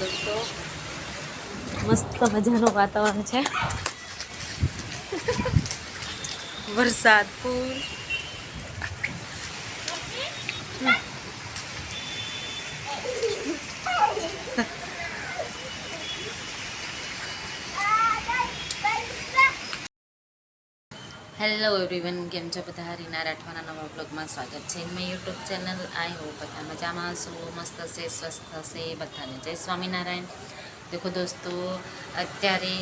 દોસ્તો. મસ્ત મજાનું વાતાવરણ છે. વરસાદ ફૂલ હેલો એવરીવન કેમ છો બધા? રીના રાઠવાના નવા બ્લોગમાં સ્વાગત છે. મેં યુટ્યુબ ચેનલ આઈ હોપ બધા મજામાં હશો, મસ્ત હશે, સ્વસ્થ હશે, બધાને. જય સ્વામિનારાયણ. દેખો દોસ્તો, અત્યારે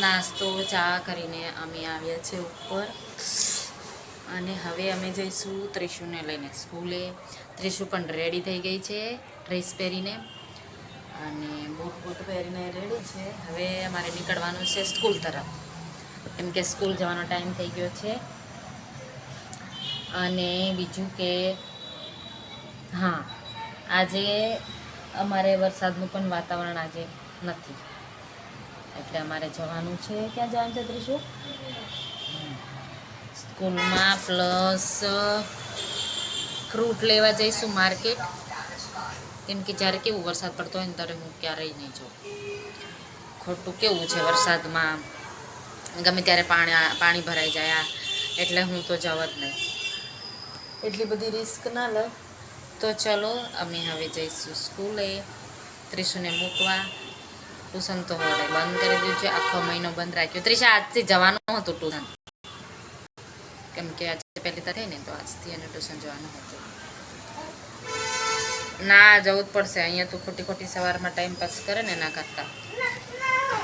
નાસ્તો, ચા કરીને અમે આવ્યા છે ઉપર. અને હવે અમે જઈશું ત્રિશુને લઈને સ્કૂલે. ત્રિશુ પણ રેડી થઈ ગઈ છે ડ્રેસ પહેરીને. અને બૂટ બૂટ પહેરીને રેડી છે. હવે અમારે નીકળવાનું છે સ્કૂલ તરફ. કેમ કે સ્કૂલ જવાનો ટાઈમ થઈ ગયો છે. અને બીજું કે, હા, આજે અમારે વરસાદનું પણ વાતાવરણ આજે નથી. એટલે અમારે જવાનું છે ક્યાં જવાનું છે ત્રીશું? સ્કૂલમાં પ્લસ ફ્રૂટ લેવા જઈશું માર્કેટ. કેમ કે જ્યારે કેવું વરસાદ પડતો હોય ને ત્યારે હું ક્યારેય નહીં જાઉં. ખોટું કેવું છે વરસાદમાં? ગમે ત્યારે પાણી પાણી ભરાઈ જાય એટલે હું તો જવા જ નહીં. એટલી બધી રિસ્ક ના લે. તો ચલો અમે હવે જઈશું સ્કૂલે. ત્રિશુને મૂકવા. ટ્યુશન તો હવે બંધ કરી દીધું છે. આખો મહિનો બંધ રાખ્યો. ત્રિશા આજથી જવાનું હતું ટ્યુશન કેમ કે આજે પહેલી તો થઈ ને તો આજથી એને ટ્યુશન જવાનું હતું. ના જવું જ પડશે. અહીંયા તું ખોટી ખોટી સવારમાં ટાઈમ પાસ કરે ને એના કરતાં.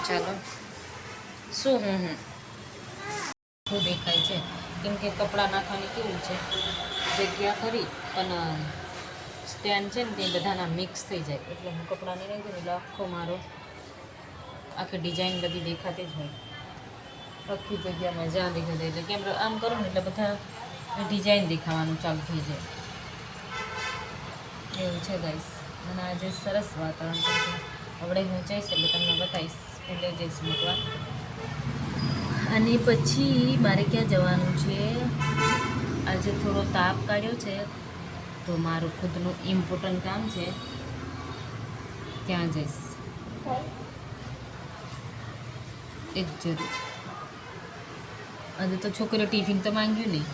ચાલો. શું હું હું? શું દેખાય છે? કેમ કે કપડાં નાખવાની કેવું છે? જગ્યા ખરી, પણ સ્ટેન્ડ છે ને તે બધાના મિક્સ થઈ જાય. એટલે હું કપડાં નહીં રાખી એટલે આખો મારો, આખી ડિઝાઇન બધી દેખાતી જ હોય. આખી જગ્યામાં જ્યાં દેખાતી એટલે કેમ આમ કરો ને એટલે બધા ડિઝાઇન દેખાવાનું ચાલુ થઈ જાય. એવું છે ગાઈસ અને આજે સરસ વાતાવરણ છે. હવે હું જઈશ એટલે તમને બતાવીશ. સ્કૂલે જઈશ મૂકવા. અને પછી મારે ક્યાં જવાનું છે? આજે થોડો તાપ કાઢ્યો છે તો મારું ખુદનું ઇમ્પોર્ટન્ટ કામ છે ત્યાં જઈશ. એક જરૂર. આજે તો છોકરીઓ ટિફિન તો માંગ્યું નહીં.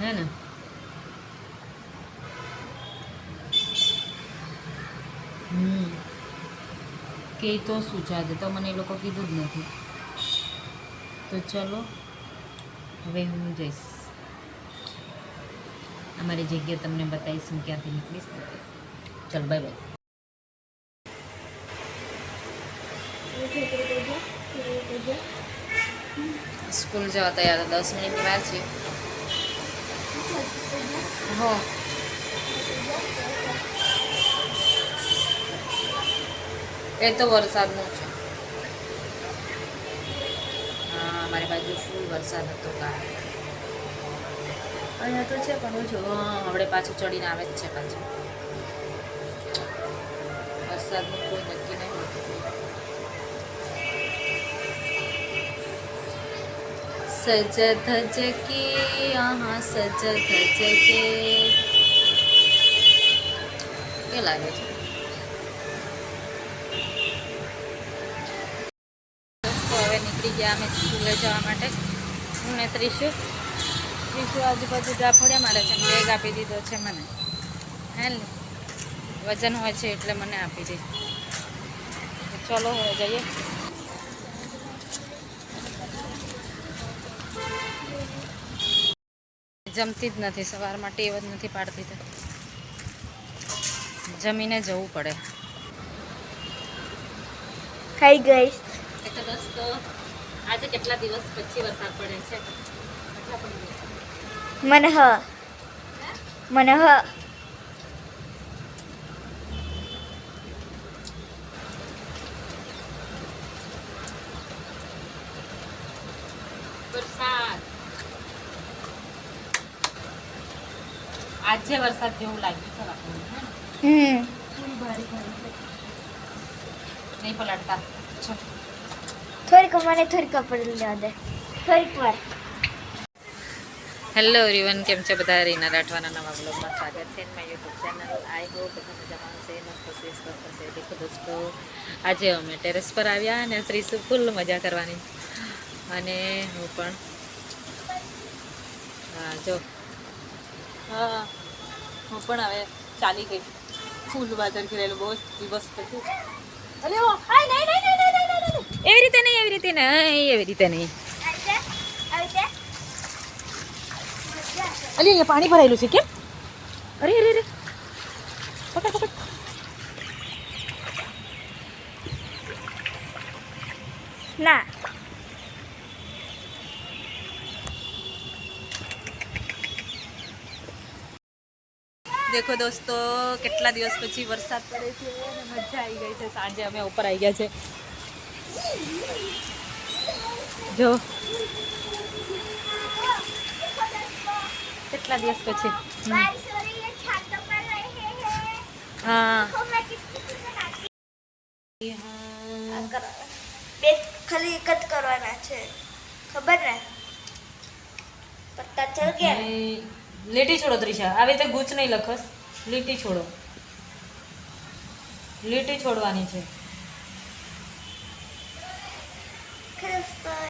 હે ને? હમ. કે તો શું છે? આજે તો મને એ લોકો કીધું જ નથી. તો ચલો, હવે હું જઈશ. અમારી જગ્યા તમને બતાવીશ હું ક્યાંથી નીકળીશ. ને તે. ચલ બાય બાય સ્કૂલ જવા તૈયાર દસ મિનિટની વાર છે. હો. એ તો વરસાદનું છે. હા અમારી બાજુ ફૂલ વરસાદ હતો કાલે. અહીંયા તો છે, પણ હા હવે પાછું ચડીને આવે જ છે પાછું. વરસાદનું કોઈ નક્કી નહીં હોતું. સજ ધજ કે, આહા સજ ધજ કે. લાગે છે. હવે નીકળી ગયા અમે સ્કૂલે જવા માટે. હું ને ત્રીસુ ત્રીસુ આજુબાજુ જાફળિયા મારે છે. બેગ આપી દીધો છે મને. હે ને? વજન હોય છે એટલે મને આપી દે. ચલો હવે જઈએ. જમતી જ નથી. સવારમાં ટેવ જ નથી પાડતી તો. જમીને જવું પડે. ખાઈ ગાઈસ એટલે દોસ્તો આજે કેટલા દિવસ પછી વરસાદ પડે છે કેટલા પડી ગયા? મને હ મને હ વરસાદ આજે વરસાદ જેવું લાગ્યું છે આપણને, હે ને? હમ નહીં પલટતા ચલ. થોડીક મને થોડીક કપડ લેવા દે. થોડીક વાર. હેલો એવરીવન કેમ છે બધા? રીના રાઠવાના નવા બ્લોગમાં સ્વાગત છે મારી યુટ્યુબ ચેનલ આઈ હોપ બધા મજામાં હશે મસ્ત હશે સ્વસ્થ હશે દેખો દોસ્તો. આજે અમે ટેરેસ પર આવ્યા અને ત્રીસુ ફૂલ મજા કરવાની. અને હું પણ. હા જો. હા હું પણ હવે ચાલી ગઈ. ફૂલ વાદળ ઘેરેલું બહુ દિવસ પછી અરે હાય નહીં નહીં નહીં નહીં નહીં નહીં. એવી રીતે નહીં એવી રીતે ને? એવી રીતે નહીં. અલી અહીંયા પાણી ભરાયેલું છે કેમ? અરે અરે અરે. પકડ પકડ. ના. દેખો દોસ્તો કેટલા દિવસ પછી વરસાદ પડે છે મજા આવી ગઈ છે. સાંજે અમે ઉપર આવી ગયા છે. જો. કેટલા દિવસ પછી. હા. બે ખાલી એક જ કરવાના છે. ખબર ને? પત્તા ચલ ગયા લીટી છોડો ત્રિશા આવી રીતે ગૂંચ નહીં લખસ. લીટી છોડો. લીટી છોડવાની છે. Coaster.